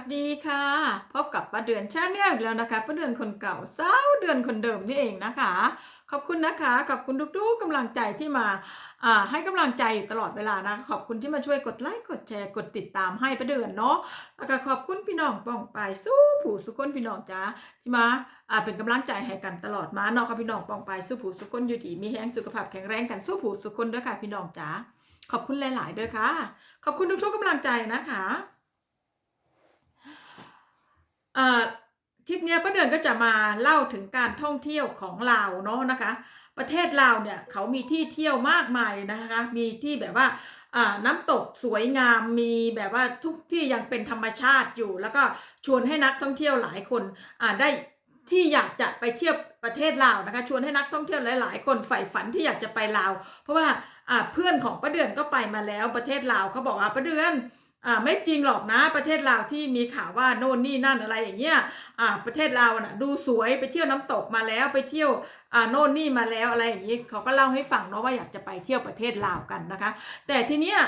สดีค่ะพบกับป้าเดือนชาแนลอีกแล้วนะคะป้าเดือนคนเก่าสาวเดือนคนเดิมนี่เองนะคะ ขอบคุณนะคะขอบคุณทุกๆกำลังใจที่มาให้กำลังใจอยู่ตลอดเวลานะขอบคุณที่มาช่วยกดไลค์กดแชร์กดติดตามให้ป้าเดือนเนาะแล้วก็ขอบคุณพี่น้องป้องไปายสู้ผู้สุคนพี่น้องจ้าที่มาเป็นกำลังใจให้กันตลอดมาเนาะค่ะพี่น้องป้องไปายสู้ผู้สุคนอยู่ดีมีแห้งสุขภาพแข็งแรงกันสู้ผู้สุคนด้วยค่ะพี่น้องจ้าขอบคุณหลาย ๆ ด้วยค่ะ ขอบคุณทุกๆกำลังใจนะคะ คลิปนี้ป้าเดือนก็จะมาเล่าถึงการท่องเที่ยวของลาวเนาะนะคะ ประเทศลาวเนี่ยเขามีที่เที่ยวมากมายเลยนะคะ มีที่แบบว่าน้ำตกสวยงามมีแบบว่าทุกที่ยังเป็นธรรมชาติอยู่ แล้วก็ชวนให้นักท่องเที่ยวหลายคนได้ที่อยากจะไปเที่ยวประเทศลาวนะคะ ชวนให้นักท่องเที่ยวหลาย ๆ คนใฝ่ฝันที่อยากจะไปลาว เพราะว่าเพื่อนของป้าเดือนก็ไปมาแล้วประเทศลาวเขาบอกว่าป้าเดือน อ่าไม่จริงหรอกนะประเทศลาวที่มีข่าวว่าโน่นนี่นั่นอะไรอย่างเงี้ยอ่าประเทศลาวน่ะดูสวยไปเที่ยวน้ำตกมาแล้วไปเที่ยวอ่าโน่นนี่มาแล้วอะไรอย่างงี้เขาก็เล่าให้ฟังเนาะว่าอยากจะไปเที่ยวประเทศลาวกันนะคะ แต่ทีเนี้ย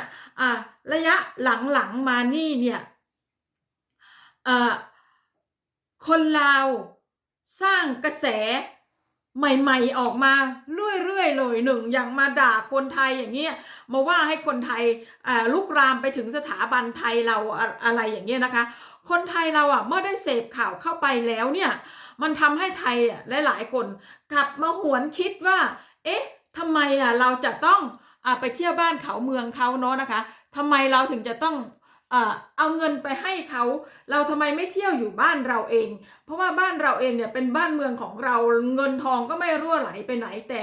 อ่าระยะหลังๆมานี่เนี่ยอ่าคนลาวสร้างกระแส ใหม่ๆออกมาเรื่อยๆเลยหนึ่งอย่างมาด่าคนไทยอย่างเงี้ยมาว่าให้คนไทยลุกรามไปถึงสถาบันไทยเราอะอะไรอย่างเงี้ยนะคะ คนไทยเราอะเมื่อได้เสพข่าวเข้าไปแล้วเนี่ยมันทำให้ไทยอะหลายๆคนกลับมาหวนคิดว่า เอ๊ะทำไมอะเราจะต้องอไปเที่ยวบ้านเขาเมืองเขาเนาะนะคะทำไมเราถึงจะต้อง เอาเงินไปให้เขาเราทำไมไม่เที่ยวอยู่บ้านเราเอง เพราะว่าบ้านเราเองเนี่ยเป็นบ้านเมืองของเราเงินทองก็ไม่รั่วไหลไปไหนแต่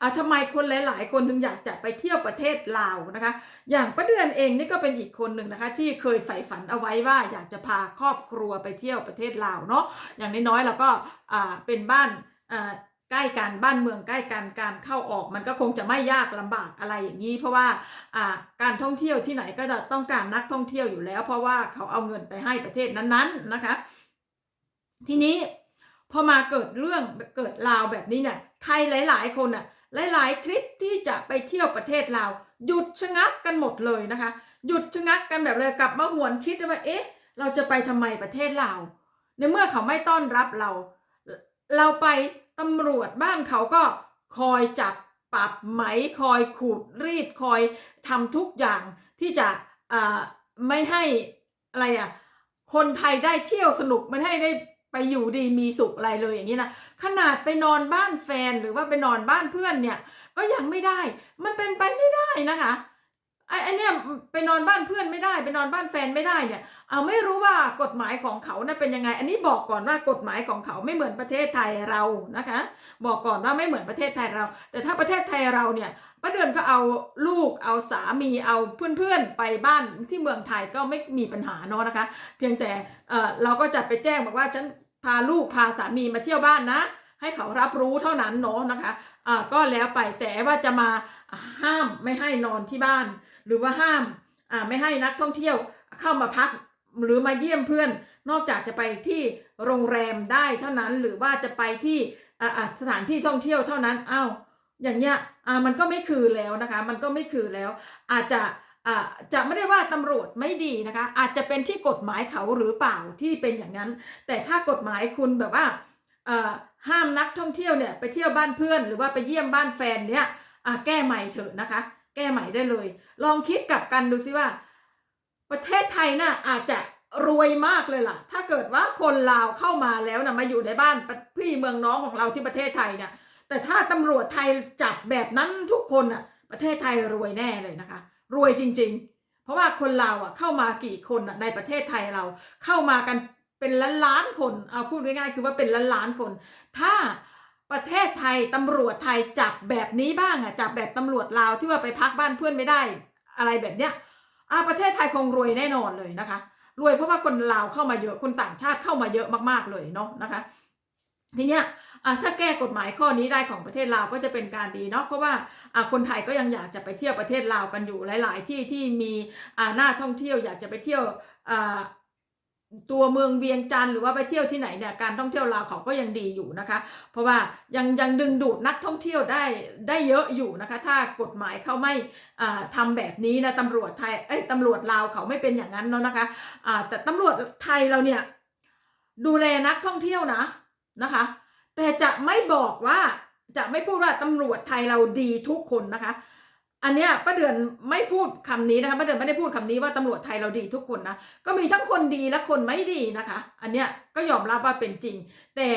อ่าทำไมคนหลาย ๆ คนถึงอยากจะไปเที่ยวประเทศลาวนะคะ อย่างป้าเดือนเองนี่ก็เป็นอีกคนหนึ่งนะคะ ที่เคยใฝ่ฝันเอาไว้ว่าอยากจะพาครอบครัวไปเที่ยวประเทศลาวเนาะอย่างน้อยๆเราก็เป็นบ้าน ใกล้กันบ้านเมืองใกล้กันการเข้าออกมันก็คงจะไม่ยากลำบากอะไรอย่างนี้ เพราะว่าการท่องเที่ยวที่ไหนก็จะต้องการนักท่องเที่ยวอยู่แล้ว เพราะว่าเขาเอาเงินไปให้ประเทศนั้นๆนะคะ ทีนี้พอมาเกิดเรื่องเกิดลาวแบบนี้เนี่ยไทยหลาย ๆ คนอะหลาย ๆ ทริปที่จะไปเที่ยวประเทศลาวหยุดชะงักกันหมดเลยนะคะ หยุดชะงักกันแบบเลยกลับมาหวนคิดว่าเอ๊ะ เราจะไปทำไมประเทศลาวในเมื่อเขาไม่ต้อนรับเรา เราไป ตำรวจบ้านเขาก็คอยจับปรับไหมคอยขูดรีดคอยทำทุกอย่างที่จะไม่ให้อะไรอะคนไทยได้เที่ยวสนุกไม่ให้ได้ไปอยู่ดีมีสุขอะไรเลยอย่างนี้นะขนาดไปนอนบ้านแฟนหรือว่าไปนอนบ้านเพื่อนเนี่ย ก็ยังไม่ได้ มันเป็นไปไม่ได้นะคะ ไอ้ไอ้เนี่ยไปนอนบ้านเพื่อนไม่ได้ ไปนอนบ้านแฟนไม่ได้เนี่ยเอาไม่รู้ว่ากฎหมายของเขานะเป็นยังไง อันนี้บอกก่อนว่ากฎหมายของเขาไม่เหมือนประเทศไทยเรานะคะ บอกก่อนว่าไม่เหมือนประเทศไทยเรา แต่ถ้าประเทศไทยเราเนี่ยป้าเดือนก็เอาลูกเอาสามีเอาเพื่อนๆไปบ้านที่เมืองไทยก็ไม่มีปัญหาเนาะนะคะ เพียงแต่เออเราก็จะไปแจ้งบอกว่าฉันพาลูกพาสามีมาเที่ยวบ้านนะ ให้เขารับรู้เท่านั้นเนาะนะคะอ่าก็แล้วไปแต่ว่าจะมาห้ามไม่ให้นอนที่บ้าน หรือว่าห้ามอ่าไม่ให้นักท่องเที่ยวเข้ามาพักหรือมาเยี่ยมเพื่อน นอกจากจะไปที่โรงแรมได้เท่านั้นหรือว่าจะไปที่อ่าอ่าสถานที่ท่องเที่ยวเท่านั้นอ้าวอย่างเงี้ยอ่ามันก็ไม่คือแล้วนะคะ มันก็ไม่คือแล้ว อาจจะอ่าจะไม่ได้ว่าตำรวจไม่ดีนะคะ อาจจะเป็นที่กฎหมายเขาหรือเปล่าที่เป็นอย่างนั้น แต่ถ้ากฎหมายคุณแบบว่า ห้ามนักท่องเที่ยวเนี่ยไปเที่ยวบ้านเพื่อนหรือว่าไปเยี่ยมบ้านแฟนเนี่ยอะแก้ใหม่เถอะนะคะ แก้ใหม่ได้เลย ลองคิดกลับกันดูซิว่า ประเทศไทยน่ะอาจจะรวยมากเลยล่ะ ถ้าเกิดว่าคนลาวเข้ามาแล้วนะมาอยู่ในบ้านพี่เมืองน้องของเราที่ประเทศไทยเนี่ย แต่ถ้าตำรวจไทยจับแบบนั้นทุกคนน่ะ ประเทศไทยรวยแน่เลยนะคะ รวยจริง ๆ เพราะว่าคนลาวอะเข้ามากี่คนอะในประเทศไทยเราเข้ามากัน เป็นล้านล้านๆคนเอาพูดง่ายๆคือว่าเป็นล้านล้านๆคน ถ้าประเทศไทยตำรวจไทยจับแบบนี้บ้างอะจับแบบตำรวจลาวที่ว่าไปพักบ้านเพื่อนไม่ได้ อะไรแบบเนี้ยอ่าประเทศไทยคงรวยแน่นอนเลยนะคะ รวยเพราะว่าคนลาวเข้ามาเยอะคนต่างชาติเข้ามาเยอะมากๆเลยเนาะนะคะ ทีเนี้ยถ้าแก้กฎหมายข้อนี้ได้ของประเทศลาวก็จะเป็นการดีเนาะเพราะว่าคนไทยก็ยังอยากจะไปเที่ยวประเทศลาวกันอยู่หลาย ๆ ที่ที่มีหน้าท่องเที่ยวอยากจะไปเที่ยว ตัวเมืองเวียงจันทร์หรือว่าไปเที่ยวที่ไหนเนี่ยการท่องเที่ยวลาวเขาก็ยังดีอยู่นะคะ เพราะว่ายังยังดึงดูดนักท่องเที่ยวได้ได้เยอะอยู่นะคะ ถ้ากฎหมายเขาไม่อ่าทำแบบนี้นะตำรวจไทยเอ้ยตำรวจลาวเขาไม่เป็นอย่างนั้นเนาะนะคะอ่าแต่ตำรวจไทยเราเนี่ยดูแลนักท่องเที่ยวนะนะคะ แต่จะไม่บอกว่าจะไม่พูดว่าตำรวจไทยเราดีทุกคนนะคะ อันเนี้ยป้าเดือนไม่พูดคำนี้นะคะป้าเดือนไม่ได้พูดคำนี้ว่าตำรวจไทยเราดีทุกคนนะก็มีทั้งคนดีและคนไม่ดีนะคะ อันเนี้ยก็ยอมรับว่าเป็นจริง แต่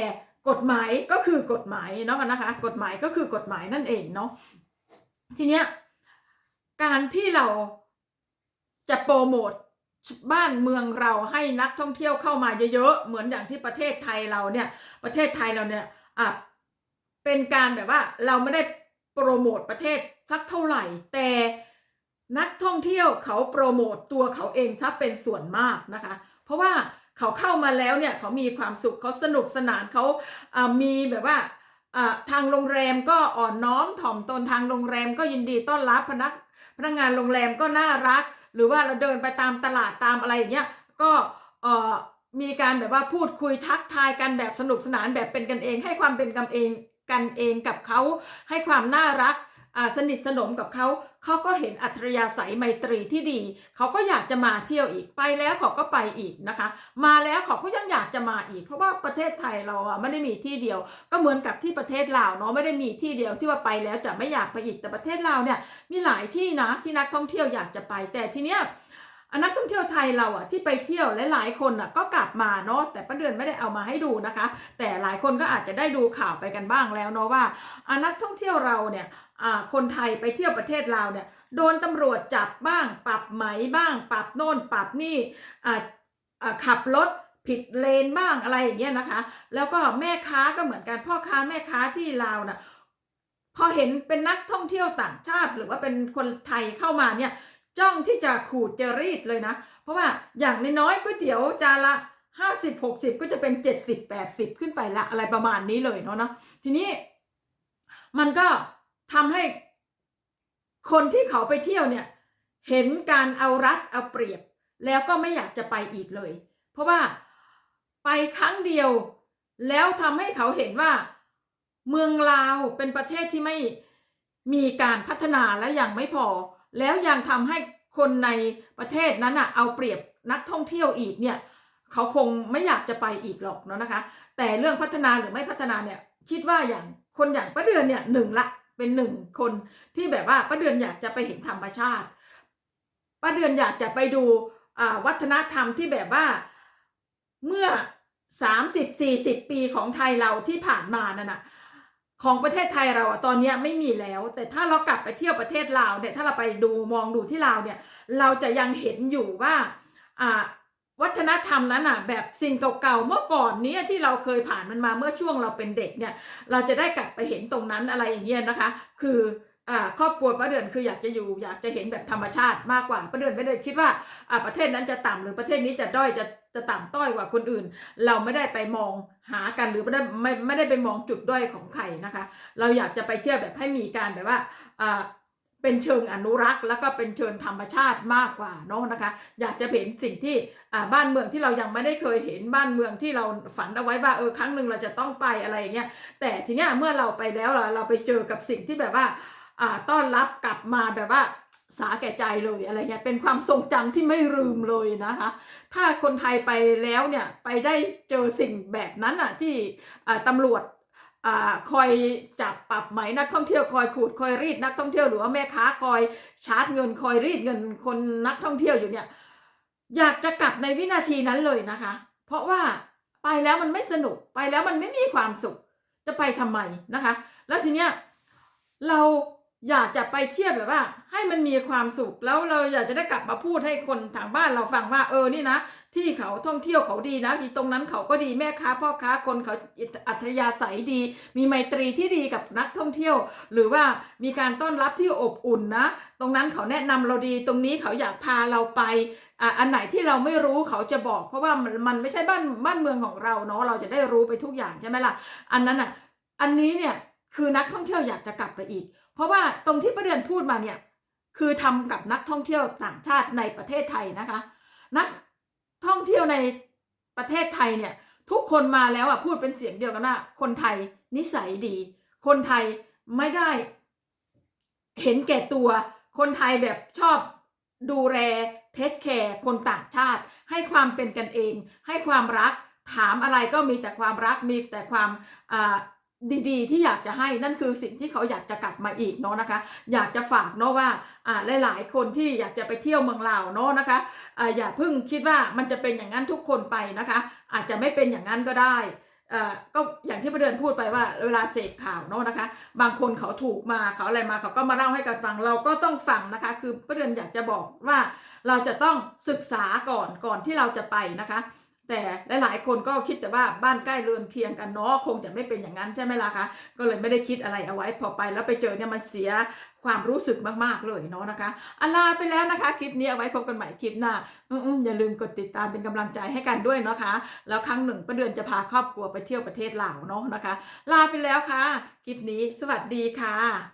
กฎหมายก็คือกฎหมายเนาะนะคะ กฎหมายก็คือกฎหมายนั่นเองเนาะทีเนี้ยการที่เราจะโปรโมทบ้านเมืองเราให้นักท่องเที่ยวเข้ามาเยอะๆ เหมือนอย่างที่ประเทศไทยเราเนี่ย ประเทศไทยเราเนี่ยอะเป็นการแบบว่าเราไม่ได้โปรโมทประเทศ สักเท่าไหร่ แต่นักท่องเที่ยวเขาโปรโมทตัวเขาเองซะเป็นส่วนมากนะคะ เพราะว่าเขาเข้ามาแล้วเนี่ยเขามีความสุขเขาสนุกสนานเขาอ่ามีแบบว่าอ่าทางโรงแรมก็อ่อนน้อมถ่อมตนทางโรงแรมก็ยินดีต้อนรับพนักพนักงานโรงแรมก็น่ารัก หรือว่าเราเดินไปตามตลาดตามอะไรอย่างเงี้ยก็อ่อมีการแบบว่าพูดคุยทักทายกันแบบสนุกสนานแบบเป็นกันเอง ให้ความเป็นกันเองกันเองกับเขาให้ความน่ารัก สนิทสนมกับเขาเขาก็เห็นอัธยาศัยไมตรีที่ดี เขาก็อยากจะมาเที่ยวอีกไปแล้วเขาก็ไปอีกนะคะ มาแล้วเขาก็ยังอยากจะมาอีก เพราะว่าประเทศไทยเราอะไม่ได้มีที่เดียว ก็เหมือนกับที่ประเทศลาวเนาะไม่ได้มีที่เดียวที่ว่าไปแล้วจะไม่อยากไปอีกแต่ประเทศลาวเนี่ยมีหลายที่นะที่นักท่องเที่ยวอยากจะไปแต่ทีเนี้ย นักท่องเที่ยวไทยเราอะที่ไปเที่ยวและหลายคนอะก็กลับมาเนาะแต่ป้าเดือนไม่ได้เอามาให้ดูนะคะ แต่หลายคนก็อาจจะได้ดูข่าวไปกันบ้างแล้วเนาะว่าอนักท่องเที่ยวเราเนี่ยอ่าคนไทยไปเที่ยวประเทศลาวเนี่ยโดนตำรวจจับบ้าง ปรับไหมบ้าง ปรับโน่นปรับนี่อ่าอ่าขับรถผิดเลนบ้างอะไรอย่างเงี้ยนะคะ แล้วก็แม่ค้าก็เหมือนกันพ่อค้าแม่ค้าที่ลาวน่ะพอเห็นเป็นนักท่องเที่ยวต่างชาติ หรือว่าเป็นคนไทยเข้ามาเนี่ย จ้องที่จะขูดจะรีดเลยนะ เพราะว่าอย่างน้อยๆก๋วยเตี๋ยวจานละห้าสิบหกสิบก็จะเป็นเจ็ดสิบแปดสิบขึ้นไปละอะไรประมาณนี้เลยเนาะเนาะทีนี้ มันก็ทำให้คนที่เขาไปเที่ยวเนี่ย เห็นการเอารัดเอาเปรียบ แล้วก็ไม่อยากจะไปอีกเลย เพราะว่าไปครั้งเดียว แล้วทำให้เขาเห็นว่า เมืองลาวเป็นประเทศที่ไม่มีการพัฒนาและยังไม่พอ แล้วยังทำให้คนในประเทศนั้นอะเอาเปรียบนักท่องเที่ยวอีกเนี่ยเขาคงไม่อยากจะไปอีกหรอกเนาะนะคะ แต่เรื่องพัฒนาหรือไม่พัฒนาเนี่ยคิดว่าอย่างคนอย่างป้าเดือนเนี่ยหนึ่งละเป็นหนึ่งคนที่แบบว่าป้าเดือนอยากจะไปเห็นธรรมชาติป้าเดือนอยากจะไปดูวัฒนธรรมที่แบบว่าเมื่อสามสิบสี่สิบปีของไทยเราที่ผ่านมานั่นน่ะ ของประเทศไทยเราอะตอนนี้ไม่มีแล้ว แต่ถ้าเรากลับไปเที่ยวประเทศลาวเนี่ยถ้าเราไปดูมองดูที่ลาวเนี่ยเราจะยังเห็นอยู่ว่าอ่าวัฒนธรรมนั้นอะแบบสิ่งเก่าๆเมื่อก่อนนี้ที่เราเคยผ่านมันมาเมื่อช่วงเราเป็นเด็กเนี่ย เราจะได้กลับไปเห็นตรงนั้นอะไรอย่างเงี้ยนะคะ คือ ครอบครัวป้าเดือนคืออยากจะอยู่อยากจะเห็นแบบธรรมชาติมากกว่าป้าเดือนไม่ได้คิดว่าประเทศนั้นจะต่ำหรือประเทศนี้จะด้อยจะจะต่ำต้อยกว่าคนอื่น เราไม่ได้ไปมองหากันหรือไม่ได้ไม่ไม่ได้ไปมองจุดด้อยของใครนะคะ เราอยากจะไปเที่ยวแบบให้มีการแบบว่าเป็นเชิงอนุรักษ์แล้วก็เป็นเชิงธรรมชาติมากกว่าเนาะนะคะ อยากจะเห็นสิ่งที่บ้านเมืองที่เรายังไม่ได้เคยเห็นบ้านเมืองที่เราฝันเอาไว้ว่าเออครั้งหนึ่งเราจะต้องไปอะไรอย่างเงี้ยแต่ทีเนี้ยเมื่อเราไปแล้วเราเราไปเจอกับสิ่งที่แบบว่า ต้อนรับกลับมาแบบว่าสาแก่ใจเลยอะไรเงี้ยเป็นความทรงจำที่ไม่ลืมเลยนะคะ ถ้าคนไทยไปแล้วเนี่ยไปได้เจอสิ่งแบบนั้นอะที่อ่าตำรวจอคอยจับปรับไหมนักท่องเที่ยวคอยขูดคอยรีดนักท่องเที่ยวหรือว่าแม่ค้าคอยชาร์จเงินคอยรีดเงินคนนักท่องเที่ยวอยู่เนี่ยอยากจะกลับในวินาทีนั้นเลยนะคะ เพราะว่าไปแล้วมันไม่สนุกไปแล้วมันไม่มีความสุขจะไปทำไมนะคะ แล้วทีเนี้ยเรา อยากจะไปเที่ยวแบบว่า ให้มันมีความสุขแล้วเราอยากจะได้กลับมาพูดให้คนทางบ้านเราฟังว่าเออนี่นะ ที่เขาท่องเที่ยวเขาดีนะที่ตรงนั้นเขาก็ดีแม่ค้าพ่อค้าคนเขาอัธยาศัยดี มีไมตรีที่ดีกับนักท่องเที่ยว หรือว่ามีการต้อนรับที่อบอุ่นนะ ตรงนั้นเขาแนะนำเราดี ตรงนี้เขาอยากพาเราไปอะอันไหนที่เราไม่รู้เขาจะบอก เพราะว่ามันมันไม่ใช่บ้านบ้านเมืองของเราเนาะเราจะได้รู้ไปทุกอย่างใช่ไหมล่ะ อันนั้นอะอันนี้เนี่ยคือนักท่องเที่ยวอยากจะกลับไปอีก เพราะว่าตรงที่ประเดือนพูดมาเนี่ยคือทำกับนักท่องเที่ยวต่างชาติในประเทศไทยนะคะ นักท่องเที่ยวในประเทศไทยเนี่ยทุกคนมาแล้วอะพูดเป็นเสียงเดียวกันว่าคนไทยนิสัยดี คนไทยไม่ได้เห็นแก่ตัว คนไทยแบบชอบดูแลเทคแคร์คนต่างชาติ ให้ความเป็นกันเอง ให้ความรักถามอะไรก็มีแต่ความรักมีแต่ความอ่า ดีๆ ที่อยากจะให้นั่นคือสิ่งที่เขาอยากจะกลับมาอีกเนาะนะคะ อยากจะฝากเนาะว่าอ่าหลายๆคนที่อยากจะไปเที่ยวเมืองลาวเนาะนะคะอ่าอย่าเพิ่งคิดว่ามันจะเป็นอย่างนั้นทุกคนไปนะคะ อาจจะไม่เป็นอย่างนั้นก็ได้อ่อก็อย่างที่ประเดินพูดไปว่าเวลาเสพข่าวเนาะนะคะ บางคนเขาถูกมาเขาอะไรมาเขาก็มาเล่าให้กันฟังเราก็ต้องฟังนะคะ คือประเด็นอยากจะบอกว่าเราจะต้องศึกษาก่อนก่อนที่เราจะไปนะคะ แต่หลายๆคนก็คิดแต่ว่าบ้านใกล้เรือนเคียงกันเนาะคงจะไม่เป็นอย่างนั้นใช่ไหมล่ะคะก็เลยไม่ได้คิดอะไรเอาไว้พอไป แล้วไปเจอเนี่ยมันเสียความรู้สึกมากๆเลยเนาะนะคะอลาไปแล้วนะคะ คลิปนี้เอาไว้พบกันใหม่คลิปหน้าอืมอย่าลืมกดติดตามเป็นกำลังใจให้กันด้วยนะคะ แล้วครั้งหนึ่งประเดือนจะพาครอบครัวไปเที่ยวประเทศลาวเนาะนะคะ ลาไปแล้วค่ะคลิปนี้สวัสดีค่ะ